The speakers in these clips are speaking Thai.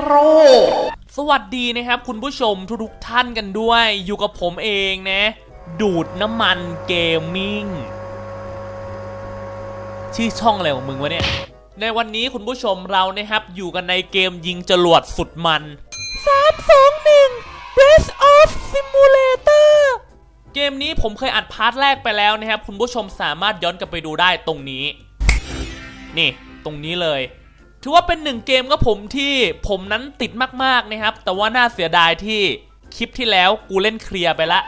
โรสวัสดีนะครับ คุณผู้ชมทุกๆท่านกันด้วยอยู่กับผมเองนะ ดูดน้ำมันเกมมิ่งชื่อช่องอะไรของมึงวะเนี่ย ในวันนี้คุณผู้ชมเรานะครับ อยู่กันในเกมยิงจรวดสุดมัน3 2 1 Breath of Simulator เกมนี้ผมเคยอัดพาร์ทแรกไปแล้วนะครับ คุณผู้ชมสามารถย้อนกลับไปดูได้ตรงนี้ นี่ ตรงนี้เลย ถือว่าเป็นหนึ่งเกมกับผมที่ผมนั้นติดมากๆนะครับ แต่ว่าน่าเสียดายที่คลิปที่แล้วกูเล่นเคลียร์ไปละ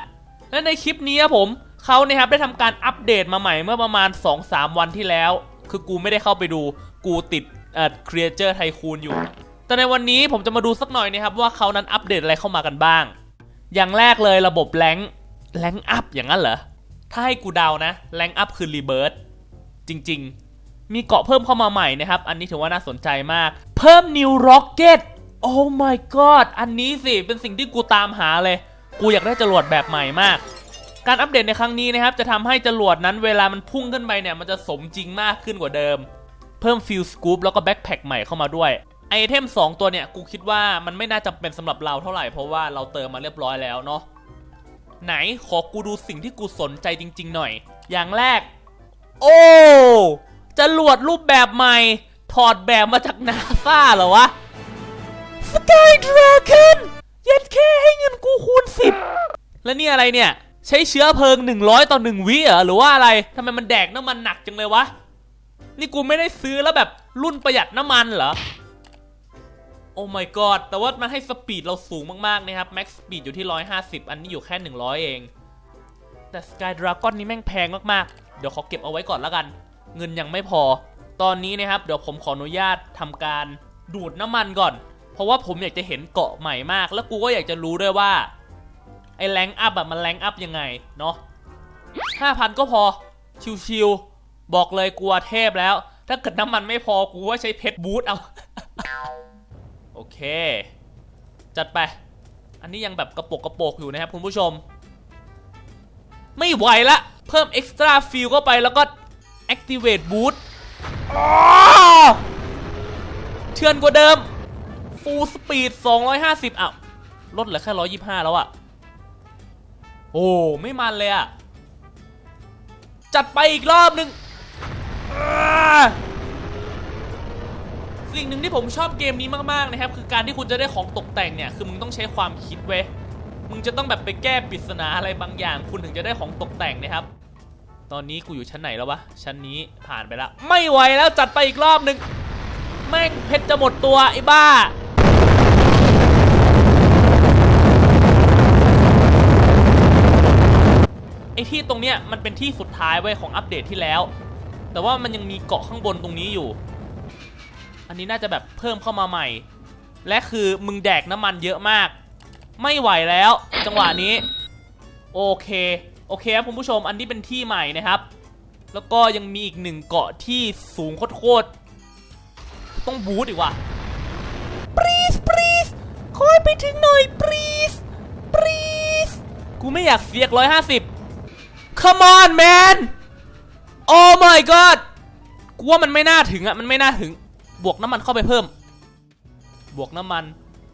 และในคลิปนี้ผมเขาเนี่ยครับได้ทำการอัปเดตมาใหม่เมื่อประมาณ 2-3 วันที่แล้ว คือกูไม่ได้เข้าไปดูกูติดเอ่อครีเอเจอร์ไทคูนอยู่ แต่ในวันนี้ผมจะมาดูสักหน่อยนะครับว่าเขานั้นอัปเดตอะไรเข้ามากันบ้าง อย่างแรกเลยระบบแรงแรงอัพอย่างนั้นเหรอ ถ้าให้กูเดานะแรงอัพคือรีเบิร์ตจริง ๆ มีเกาะเพิ่มเข้ามาใหม่นะครับ อันนี้ถือว่าน่าสนใจมาก เพิ่ม New Rocket โอ้ my god อันนี้สิเป็นสิ่งที่กูตามหาเลย กูอยากได้จรวดแบบใหม่มาก การอัปเดตในครั้งนี้นะครับ จะทำให้จรวดนั้นเวลามันพุ่งขึ้นไปเนี่ย มันจะสมจริงมากขึ้นกว่าเดิม เพิ่มฟิลสกู๊ปแล้วก็แบ็คแพคใหม่เข้ามาด้วยไอเทม 2 ตัวเนี่ย กูคิดว่ามันไม่น่าจำเป็นสำหรับเราเท่าไหร่เพราะว่าเราเติมมาเรียบร้อยแล้วเนาะไหนขอกูดูสิ่งที่กูสนใจจริง ๆ หน่อย อย่างแรก โอ้ จรวดรูปแบบใหม่ ถอดแบบมาจากนาซาเหรอวะ Sky Dragon ยัดแค่ให้เงินกูคูณ10แล้วนี่อะไรเนี่ย ใช้เชื้อเพลิง 100 ต่อ 1 วิเหรอหรือว่าอะไรทำไมมันแดกน้ำมันหนักจังเลยวะ นี่กูไม่ได้ซื้อแล้วแบบรุ่นประหยัดน้ำมันเหรอ โอ้ my god แต่ว่ามันให้สปีดเราสูงมากๆนะครับ max speed อยู่ที่ 150 อันนี้อยู่แค่ 100 เอง แต่ Sky Dragon นี่แม่งแพงมากๆ เดี๋ยวขอเก็บเอาไว้ก่อนแล้วกัน เงินยังไม่พอ ตอนนี้นะครับเดี๋ยวผมขออนุญาตทำการดูดน้ำมันก่อน เพราะว่าผมอยากจะเห็นเกาะใหม่มาก แล้วกูก็อยากจะรู้ด้วยว่าไอ้แรงอัพอะมันแรงอัพยังไงเนาะ5,000ก็พอ ชิวๆบอกเลยกลัวเทพแล้ว ถ้าเกิดน้ำมันไม่พอกูว่าใช้เพชรบูทเอา โอเค จัดไป อันนี้ยังแบบกระโปกกระโปกอยู่นะครับคุณผู้ชม ไม่ไหวละ เพิ่ม extra feel เข้าไปแล้วก็ activate boost เทือนกว่าเดิม full speed 250อ้าวลดเหลือแค่ 125 แล้วอะ โอ้ ไม่มันเลยอะ จัดไปอีกรอบหนึ่งสิ่งหนึ่งที่ผมชอบเกมนี้มากๆนะครับ คือการที่คุณจะได้ของตกแต่งเนี่ย คือมึงต้องใช้ความคิดเว้ย มึงจะต้องแบบไปแก้ปริศนาอะไรบางอย่าง คุณถึงจะได้ของตกแต่งนะครับ ตอนนี้กูอยู่ชั้นไหนแล้ววะ ชั้นนี้ผ่านไปแล้ว ไม่ไหวแล้วจัดไปอีกรอบหนึ่งแม่งเพชรจะหมดตัวไอ้บ้า ไอ้ที่ตรงเนี้ยมันเป็นที่สุดท้ายเว้ของอัปเดตที่แล้ว แต่ว่ามันยังมีเกาะข้างบนตรงนี้อยู่ อันนี้น่าจะแบบเพิ่มเข้ามาใหม่ และคือมึงแดกน้ำมันเยอะมาก ไม่ไหวแล้ว จังหวะนี้ โอเค โอเคครับคุณผู้ชมอันนี้เป็นที่ใหม่นะครับ แล้วก็ยังมีอีกหนึ่งเกาะที่สูงโคตรๆต้องบูทอีกว่ะปรีสปรีสคอยไปถึงหน่อยปรีสปรีสกูไม่อยากเสียกร้อยห้าสิบ Come on man Oh my god กูว่ามันไม่น่าถึงอะมันไม่น่าถึง บวกน้ำมันเข้าไปเพิ่ม บวกน้ำมัน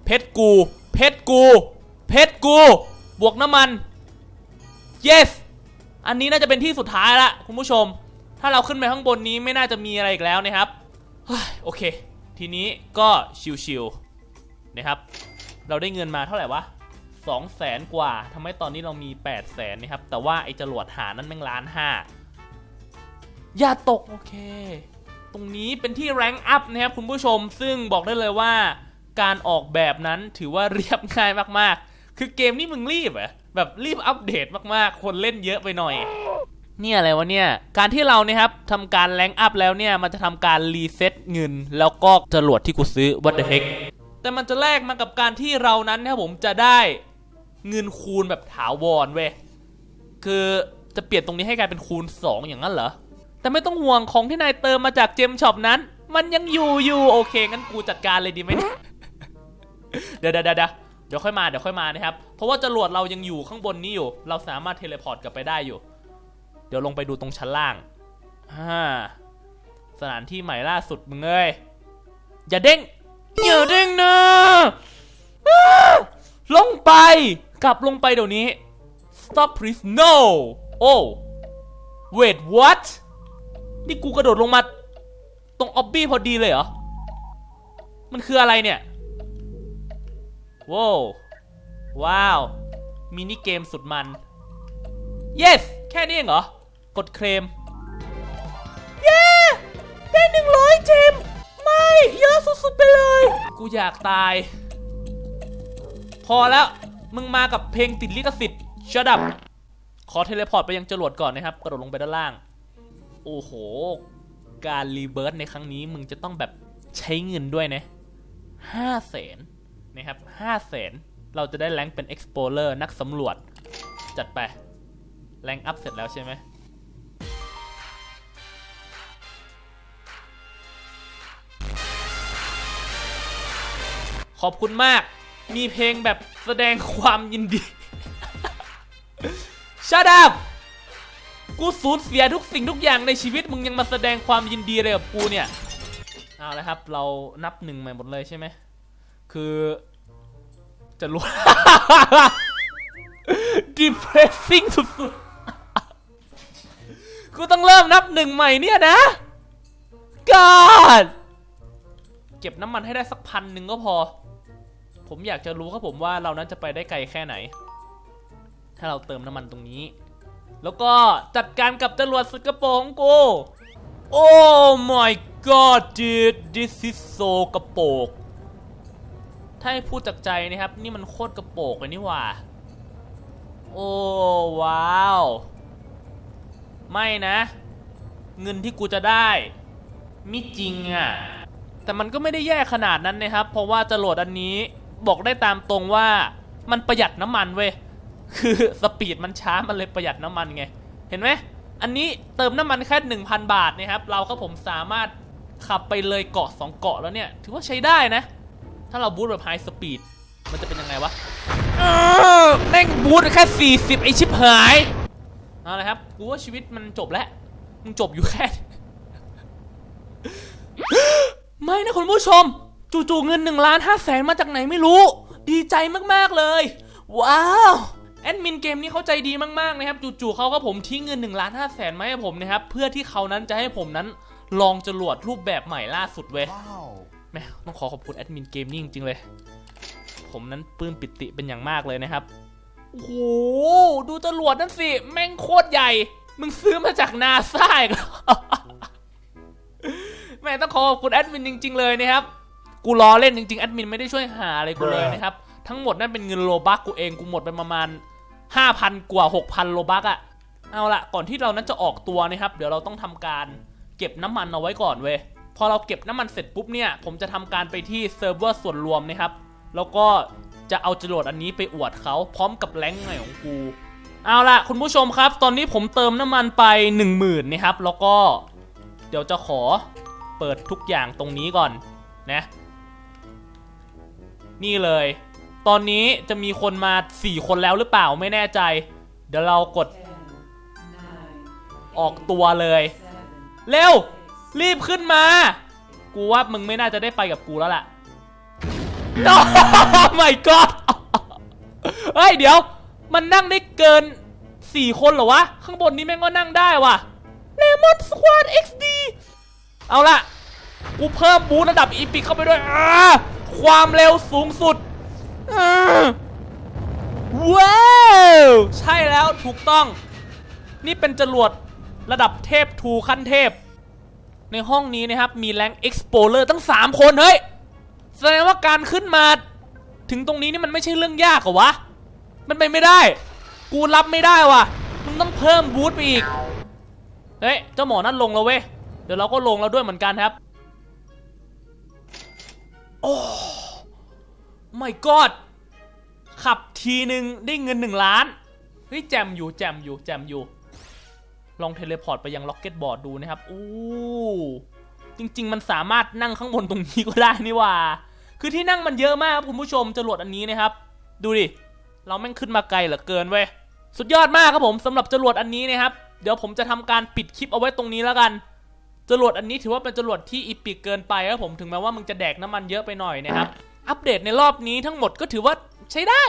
เพชรกู เพชรกู เพชรกู บวกน้ำมัน yes อันนี้น่าจะเป็นที่สุดท้ายละคุณผู้ชม ถ้าเราขึ้นไปข้างบนนี้ไม่น่าจะมีอะไรอีกแล้วนะครับโอเค ทีนี้ก็ชิวๆนะครับ เราได้เงินมาเท่าไหร่วะ2 0 0แสนกว่าทำให้ตอนนี้เรามี8 0 0แสนนะครับ แต่ว่าไอ้จรวดหานั้นแม่งล้านห้าอย่าตกโอเค ตรงนี้เป็นที่แรงอัพนะครับคุณผู้ชม ซึ่งบอกได้เลยว่า การออกแบบนั้นถือว่าเรียบง่ายมากๆ คือเกมนี้มึงรีบอะแบบรีบอัปเดตมากๆ คนเล่นเยอะไปหน่อย เนี่ยอะไรวะเนี่ย การที่เราเนี่ยครับทำการแรงอัพแล้วเนี่ย มันจะทำการรีเซ็ตเงิน แล้วก็จรวดที่กูซื้อ what the heck แต่มันจะแลกมากับการที่เรานั้นนะครับผมจะได้เงินคูณแบบถาวรเว้ย คือจะเปลี่ยนตรงนี้ให้กลายเป็นคูณ 2 อย่างนั้นเหรอ แต่ไม่ต้องห่วงของที่นายเติมมาจากเจมช็อปนั้น มันยังอยู่อยู่โอเคงั้นกูจัดการเลยดีไหมเนี่ยเดี๋ยวเดี๋ยวเดี๋ยว เดี๋ยวค่อยมาเดี๋ยวค่อยมานะครับ เพราะว่าจรวดเรายังอยู่ข้างบนนี้อยู่ เราสามารถเทเลพอร์ตกลับไปได้อยู่ เดี๋ยวลงไปดูตรงชั้นล่างฮ่าสถานที่ใหม่ล่าสุดมึงเอ้ย อย่าเด้ง อย่าเด้งนะ ลงไป กลับลงไปเดี๋ยวนี้ stop please no oh wait what นี่กูกระโดดลงมา ตรงออบบี้พอดีเลยเหรอ มันคืออะไรเนี่ย ว้าวว้าวมินิเกมสุดมัน yes แค่นี้เองเหรอ กดเคลมเย้ได้หนึ่งร้อยเจมไม่ เยอะสุดๆไปเลย กูอยากตาย พอแล้ว มึงมากับเพลงติดลิขสิทธิ์ shut up ขอเทเลพอร์ตไปยังจรวดก่อนนะครับ กระโดดลงไปด้านล่าง โอ้โห การรีเบิร์ตในครั้งนี้มึงจะต้องแบบใช้เงินด้วยนะห้าแสน นะครับห้าแสนเราจะได้แรงเป็น explorer นักสำรวจ จัดไป แรงอัพเสร็จแล้วใช่ไหมขอบคุณมาก มีเพลงแบบแสดงความยินดี Shut up กูสูญเสียทุกสิ่งทุกอย่างในชีวิตมึงยังมาแสดงความยินดีอะไรกับกูเนี่ย เอาละครับ เรานับหนึ่งใหม่หมดเลยใช่ไหม คือจะรู้ depressing สุดๆ กูต้องเริ่มนับหนึ่งใหม่เนี่ยนะ God เก็บน้ำมันให้ได้สักพันหนึ่งก็พอ ผมอยากจะรู้ครับผมว่าเรานั้นจะไปได้ไกลแค่ไหน ถ้าเราเติมน้ำมันตรงนี้ แล้วก็จัดการกับจรวดสุดกระโปรงกูโอ้ my god dude this is so กระโปก ถ้าให้พูดจากใจนะครับ นี่มันโคตรกระโปกเลยนี่หว่า โอ้ว้าว ไม่นะ เงินที่กูจะได้มิจริงอะ่ะ แต่มันก็ไม่ได้แย่ขนาดนั้นนะครับ เพราะว่าจรวดอันนี้บอกได้ตามตรงว่ามันประหยัดน้ำมันเว้ย คือสปีดมันช้ามันเลยประหยัดน้ำมันไง เห็นไหม อันนี้เติมน้ำมันแค่ 1,000 บาทนะครับ เราก็ผมสามารถขับไปเลยเกาะ2เกาะแล้วเนี่ย ถือว่าใช้ได้นะ ถ้าเราบูทแบบไฮสปีดมันจะเป็นยังไงวะเออแม่งบูทแค่40ไอชิบหายเอาละครับกูว่าชีวิตมันจบแล้วมึงจบอยู่แค่ ไม่นะคุณผู้ชม จู่ๆเงิน1ล้าน5แสนมาจากไหนไม่รู้ ดีใจมากๆเลย ว้าวแอดมินเกมนี้เขาใจดีมากๆนะครับจู่ๆเขาก็ผมทิ้งเงิน1ล้าน5แสนมาให้ผมนะครับ เพื่อที่เขานั้นจะให้ผมนั้นลองจรวดรูปแบบใหม่ล่าสุดเว้ย Wow. แม่ต้องขอขอบคุณแอดมินเกมนี่จริงๆเลย ผมนั้นปลื้มปิติเป็นอย่างมากเลยนะครับ โอ้โห ดูจรวดนั่นสิ แม่งโคตรใหญ่ มึงซื้อมาจากนาซาอีกหรอแม่ต้องขอขอบคุณแอดมินจริง ๆ เลยนะครับ กูล้อเล่นจริงๆแอดมินไม่ได้ช่วยหาอะไรกูเลยนะครับ ทั้งหมดนั่นเป็นเงินโลบักกูเองกูหมดไปประมาณ5,000กว่า6,000โลบักอะเอาละก่อนที่เรานั้นจะออกตัวนะครับ เดี๋ยวเราต้องทำการเก็บน้ำมันเอาไว้ก่อนเว้ย พอเราเก็บน้ำมันเสร็จปุ๊บเนี่ย ผมจะทำการไปที่เซิร์ฟเวอร์ส่วนรวมนะครับ แล้วก็จะเอาจรวดอันนี้ไปอวดเขาพร้อมกับแรงค์ใหม่ของกู เอาล่ะ คุณผู้ชมครับ ตอนนี้ผมเติมน้ำมันไป 1 0,000นะครับ แล้วก็เดี๋ยวจะขอเปิดทุกอย่างตรงนี้ก่อนนะ นี่เลย ตอนนี้จะมีคนมา 4 คนแล้วหรือเปล่าไม่แน่ใจ เดี๋ยวเรากดออกตัวเลย เร็ว รีบขึ้นมา กูว่ามึงไม่น่าจะได้ไปกับกูแล้วล่ะ no my god เฮ้ยเดี๋ยว มันนั่งได้เกิน 4 คนเหรอวะ ข้างบนนี้แม่งก็นั่งได้ว่ะ Lemon Squad XD เอาล่ะ กูเพิ่มบูทระดับอีพิกเข้าไปด้วยอ่าความเร็วสูงสุดอ่าว้าวใช่แล้วถูกต้อง นี่เป็นจรวดระดับเทพทูขั้นเทพ ในห้องนี้นะครับ มีแรง Explorer ตั้ง 3 คนเฮ้ย แสดงว่าการขึ้นมาถึงตรงนี้นี่มันไม่ใช่เรื่องยากเหรอวะ มันไปไม่ได้ กูรับไม่ได้ว่ะ มึงต้องเพิ่มบูทไปอีก เฮ้ย เจ้าหมอนั่นลงแล้วเว้ย เดี๋ยวเราก็ลงแล้วด้วยเหมือนกันครับ โอ้ my god ขับทีหนึ่งได้เงินหนึ่งล้าน เฮ้ยแจมอยู่แจมอยู่แจมอยู่ ลองเทเลพอร์ตไปยังล็อกเก็ตบอร์ดดูนะครับอู้จริง ๆ มันสามารถนั่งข้างบนตรงนี้ก็ได้นี่ว่า คือที่นั่งมันเยอะมากครับคุณผู้ชมจรวดอันนี้นะครับ ดูดิ เราแม่งขึ้นมาไกลเหลือเกินเว้ย สุดยอดมากครับผมสำหรับจรวดอันนี้นะครับ เดี๋ยวผมจะทำการปิดคลิปเอาไว้ตรงนี้แล้วกันจรวดอันนี้ถือว่าเป็นจรวดที่อีปิกเกินไปครับผม ถึงแม้ว่ามึงจะแดกน้ำมันเยอะไปหน่อยนะครับ อัปเดตในรอบนี้ทั้งหมดก็ถือว่าใช้ได้